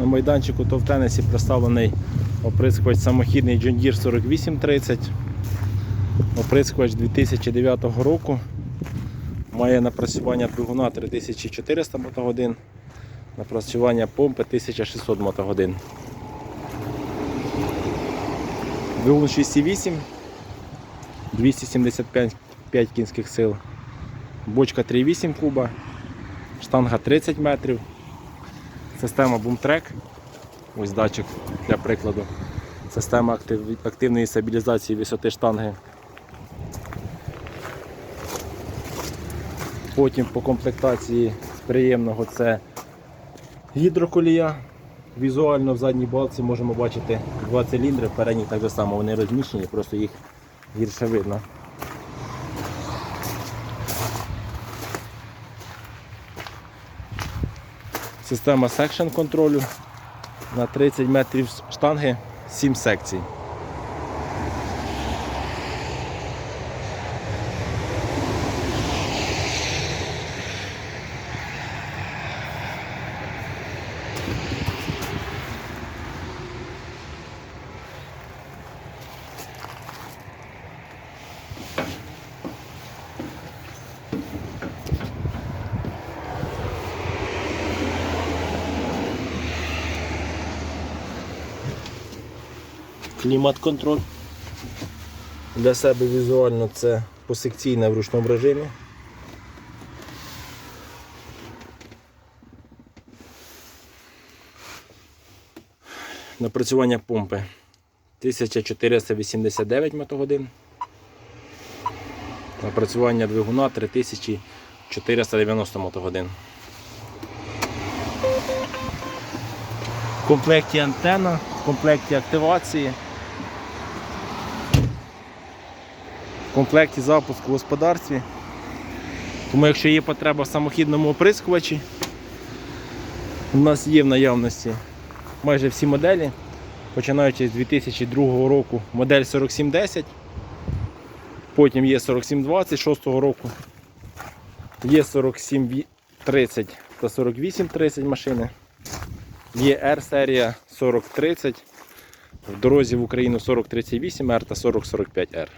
На майданчику то в тенісі представлений оприскувач самохідний John Deere 4830. Оприскувач 2009 року. Має напрацювання двигуна 3400 мотогодин, напрацювання помпи 1600 мотогодин. Двигун 6,8, 275 кінських сил, бочка 3,8 куба, штанга 30 метрів, система Boomtrack, ось датчик для прикладу, система актив- активної стабілізації висоти штанги. Потім по комплектації з приємного це гідроколія. Візуально в задній балці можемо бачити два циліндри, в передній так само вони розміщені, просто їх гірше видно. Система секшн контролю на 30 метрів штанги, 7 секцій. Клімат-контроль. Для себе візуально це посекційне в ручному режимі. Напрацювання помпи 1489 мотогодин. Напрацювання двигуна 3490 мотогодин. В комплекті антенна, в комплекті активації. В комплекті запуск в господарстві. Тому якщо є потреба в самохідному оприскувачі, у нас є в наявності майже всі моделі, починаючи з 2002 року модель 4710, потім є 4720 6 року, є 4730 та 4830 машини, є R-серія 4030, в дорозі в Україну 4038R та 4045R.